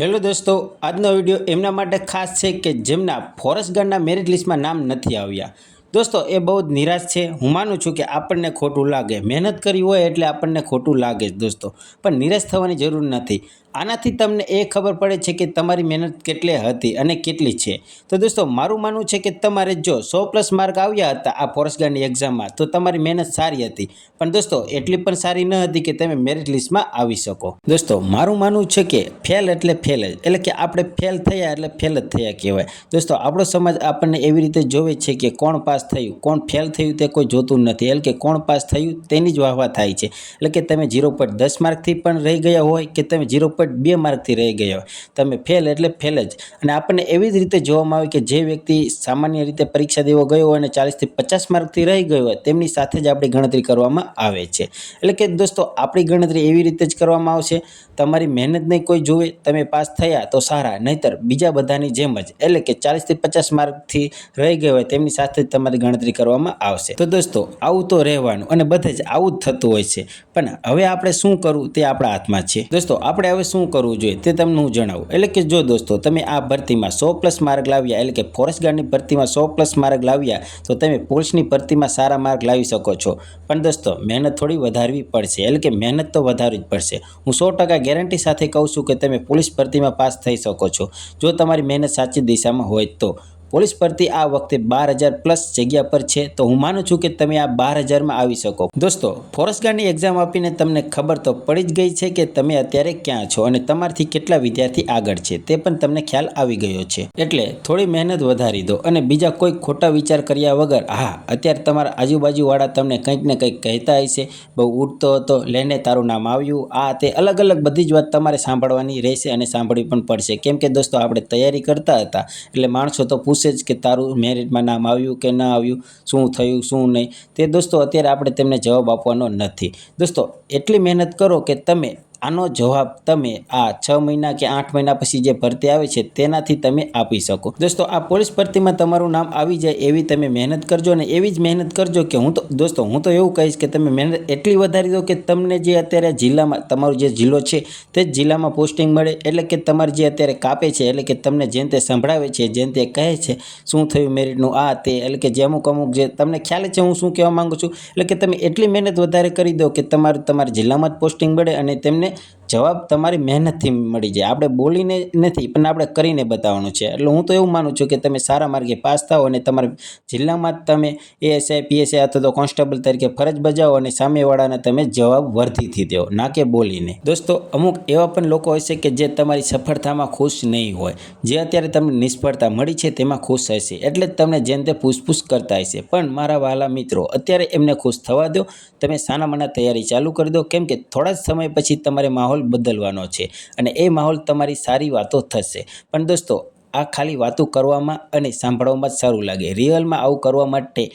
Hello દોસ્તો, આજનો video એમના માટે ખાસ છે કે જેમના ફોરેસ્ટ ગાર્ડના મેરિટ લિસ્ટમાં નામ નથી આવ્યા. દોસ્તો, એ બહુ જ નિરાશ છે. હું માનું છું કે આપણને ખોટું લાગે. મહેનત કરી હોય એટલે આપણને ખોટું લાગે જ દોસ્તો. પણ નિરાશ થવાની જરૂર નથી. આનાથી તમને એ ખબર પડે છે કે તમારી મહેનત કેટલી હતી અને કેટલી છે. તો દોસ્તો, મારું માનવું છે કે તમારે જો સો પ્લસ માર્ક આવ્યા હતા આ ફોરેસ્ટ ગાર્ડની એક્ઝામમાં તો તમારી મહેનત સારી હતી. પણ દોસ્તો, એટલી પણ સારી ન હતી કે તમે મેરિટ લિસ્ટમાં આવી શકો. દોસ્તો, મારું માનવું છે કે ફેલ એટલે ફેલ જ. એટલે કે આપણે ફેલ થયા એટલે ફેલ જ થયા કહેવાય. દોસ્તો, આપણો સમાજ આપણને એવી રીતે જોવે છે કે કોણ પાસ થયું? કોણ ફેલ થયું તે કોઈ જોતું નથી. એટલે કે કોણ પાસ થયું તેની જ વાહવા થાય છે. એટલે કે તમે ઝીરો પોઈન્ટ દસ માર્કથી પણ રહી ગયા હોય કે તમે ઝીરો પોઈન્ટ બે માર્કથી રહી ગયા હોય? તમે ફેલ એટલે ફેલ જ. અને આપણને એવી જ રીતે જોવામાં આવે કે જે વ્યક્તિ સામાન્ય રીતે પરીક્ષા દેવા ગયો હોય અને ચાલીસથી પચાસ માર્કથી રહી ગયો હોય, તેમની સાથે જ આપણી ગણતરી કરવામાં આવે છે. એટલે કે દોસ્તો, આપણી ગણતરી એવી રીતે જ કરવામાં આવશે. તમારી મહેનત નહીં કોઈ જોવે તમે પાસ થયા તો સારા. નહીતર બીજા બધાની જેમ જ. એટલે કે ચાલીસથી પચાસ માર્કથી રહી ગયો હોય, તેમની સાથે જ તમારી ગણતરી કરવામાં આવશે. તો દોસ્તો, આવું તો રહેવાનું અને બધે જ આવું જ થતું હોય છે. પણ હવે આપણે શું કરવું તે આપણા હાથમાં છે. દોસ્તો, આપણે હવે શું કરવું જોઈએ તે તમને હું જણાવું. એટલે કે જો દોસ્તો, તમે આ ભરતીમાં સો પ્લસ માર્ક લાવ્યા, એટલે કે ફોરેસ્ટ ગાર્ડની ભરતીમાં સો પ્લસ માર્ક લાવ્યા, તો તમે પોલીસની ભરતીમાં સારા માર્ક લાવી શકો છો. પણ દોસ્તો, મહેનત થોડી વધારવી પડશે. એટલે કે મહેનત તો વધારવી જ પડશે. હું સો ટકા ગેરંટી સાથે કહું છું કે તમે પોલીસ ભરતીમાં પાસ થઈ શકો છો. જો તમારી મહેનત સાચી દિશામાં હોય તો. પોલીસ ભરતી આ વખતે બાર હજાર પ્લસ જગ્યા પર છે. તો હું માનું છું કે તમે આ બાર હજારમાં આવી શકો. દોસ્તો ફોરેસ્ટ ગાર્ડની એક્ઝામ આપીને તમને ખબર તો પડી જ ગઈ છે કે તમે અત્યારે ક્યાં છો અને તમારથી કેટલા વિદ્યાર્થી આગળ છે તે પણ તમને ખ્યાલ આવી ગયો છે. એટલે થોડી મહેનત વધારી દો અને બીજા કોઈ ખોટા વિચાર કર્યા વગર, હા, અત્યારે તમારા આજુબાજુવાળા તમને કંઈક ને કંઈક કહેતા હશે. બહુ ઉઠતો હતો, લેને તારું નામ આવ્યું. આ તે અલગ અલગ બધી જ વાત તમારે સાંભળવાની રહેશે અને સાંભળવી પણ પડશે. કેમ કે દોસ્તો, આપણે તૈયારી કરતા હતા. એટલે માણસો તો પૂછે જ કે તારું મેરિટમાં નામ આવ્યું કે ના આવ્યું, શું થયું, શું નહીં. તે દોસ્તો, અત્યારે આપણે તેમને જવાબ આપવાનો નથી. દોસ્તો, એટલી મહેનત કરો કે તમે આનો જવાબ તમે આ છ મહિના કે આઠ મહિના પછી જે ભરતી આવે છે તેનાથી તમે આપી શકો. દોસ્તો, આ પોલીસ ભરતીમાં તમારું નામ આવી જાય એવી તમે મહેનત કરજો અને એવી જ મહેનત કરજો કે હું તો, દોસ્તો, હું તો એવું કહીશ કે તમે મહેનત એટલી વધારી દો કે તમને જે અત્યારે જિલ્લામાં, તમારો જે જિલ્લો છે તે જ જિલ્લામાં પોસ્ટિંગ મળે. એટલે કે તમારે જે અત્યારે કાપે છે, એટલે કે તમને જેને તે સંભળાવે છે જેને તે કહે છે, શું થયું મેરિટનું, આ તે, એટલે કે જે અમુક અમુક જે, તમને ખ્યાલ છે હું શું કહેવા માંગુ છું? એટલે કે તમે એટલી મહેનત વધારે કરી દો કે તમારું, તમારા જિલ્લામાં જ પોસ્ટિંગ મળે અને તેમને minute જવાબ તમારી મહેનતથી મળી જાય. આપણે બોલીને નથી, પણ આપણે કરીને બતાવવાનું છે. એટલે હું તો એવું માનું છું કે તમે સારા માર્ગે પાસ થાઓ અને તમારા જિલ્લામાં જ તમે એએસઆઈ પીએસઆઈ અથવા તો કોન્સ્ટેબલ તરીકે ફરજ બજાવો અને સામેવાળાને તમે જવાબ વર્ધીથી દો, ના કે બોલીને. દોસ્તો, અમુક એવા પણ લોકો હશે કે જે તમારી સફળતામાં ખુશ નહીં હોય. જે અત્યારે તમને નિષ્ફળતા મળી છે તેમાં ખુશ હશે. એટલે જ તમને જેમ તે પૂછપૂછ કરતા હશે. પણ મારા વાલા મિત્રો, અત્યારે એમને ખુશ થવા દો. તમે સાનામાના તૈયારી ચાલુ કરી દો. કેમ કે થોડા જ સમય પછી તમારે માહોલ બદલવાનો છે અને એ માહોલ તમારી સારી વાતો થશે. પણ દોસ્તો, આ ખાલી વાતો કરવામાં અને સાંભળવામાં જ સારું લાગે. રિયલમાં આવું કરવા માટે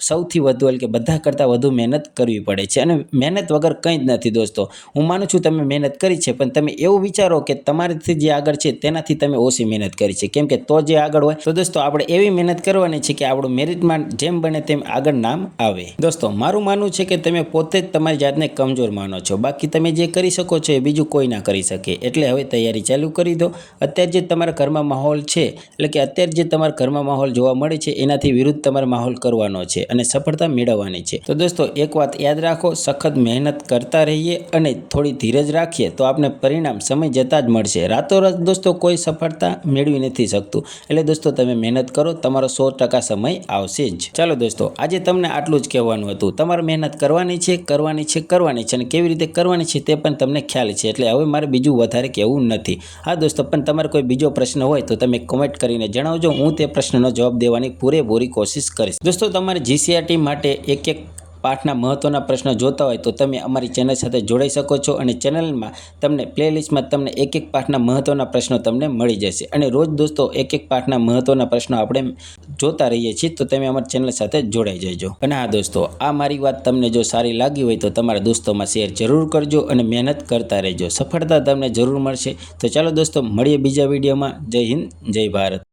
સૌથી વધુ એટલે કે બધા કરતાં વધુ મહેનત કરવી પડે છે. અને મહેનત વગર કંઈ જ નથી દોસ્તો. હું માનું છું તમે મહેનત કરી છે, પણ તમે એવું વિચારો કે તમારાથી જે આગળ છે તેનાથી તમે ઓછી મહેનત કરી છે. કેમ કે તો જે આગળ હોય, તો દોસ્તો આપણે એવી મહેનત કરવાની છે કે આપણું મેરિટમાં જેમ બને તેમ આગળ નામ આવે. દોસ્તો, મારું માનવું છે કે તમે પોતે જ તમારી જાતને કમજોર માનો છો. બાકી તમે જે કરી શકો છો એ બીજું કોઈ ના કરી શકે. એટલે હવે તૈયારી ચાલુ કરી દો. અત્યારે જે તમારા ઘરમાં માહોલ છે, એટલે કે અત્યારે જે તમારા ઘરમાં માહોલ જોવા મળે છે, એનાથી વિરુદ્ધ તમારે માહોલ કરવાનો છે. અને સફળતા મેળવવાની છે. તો દોસ્તો, એક વાત યાદ રાખો, સખત મહેનત કરતા રહીએ અને થોડી ધીરજ રાખીએ તો આપણે પરિણામ સમય જતાં જ મળશે. રાતોરાત દોસ્તો, કોઈ સફળતા મેળવી નથી શકતું. એટલે દોસ્તો, તમે મહેનત કરો, તમારો સો ટકા સમય આવશે જ. ચાલો દોસ્તો, આજે તમને આટલું જ કહેવાનું હતું. તમારે મહેનત કરવાની છે કરવાની છે કરવાની છે અને કેવી રીતે કરવાની છે તે પણ તમને ખ્યાલ છે. એટલે હવે મારે બીજું વધારે કહેવું નથી. હા દોસ્તો, પણ તમારે કોઈ બીજો પ્રશ્ન હોય તો તમે કોમેન્ટ કરીને જણાવજો. હું તે પ્રશ્નનો જવાબ દેવાની પૂરેપૂરી કોશિશ કરીશ. દોસ્તો, તમારે જીસીઆરટી માટે એક એક પાઠના મહત્ત્વના પ્રશ્નો જોતા હોય તો તમે અમારી ચેનલ સાથે જોડાઈ શકો છો અને ચેનલમાં તમને પ્લેલિસ્ટમાં તમને એક એક પાઠના મહત્ત્વના પ્રશ્નો તમને મળી જશે. અને રોજ દોસ્તો એક એક પાઠના મહત્ત્વના પ્રશ્નો આપણે જોતા રહીએ છીએ તો તમે અમારી ચેનલ સાથે જોડાઈ જજો. અને હા દોસ્તો, આ મારી વાત તમને જો સારી લાગી હોય તો તમારા દોસ્તોમાં શેર જરૂર કરજો અને મહેનત કરતા રહેજો. સફળતા તમને જરૂર મળશે. તો ચાલો દોસ્તો, મળીએ બીજા વિડીયોમાં. જય હિન્દ, જય ભારત.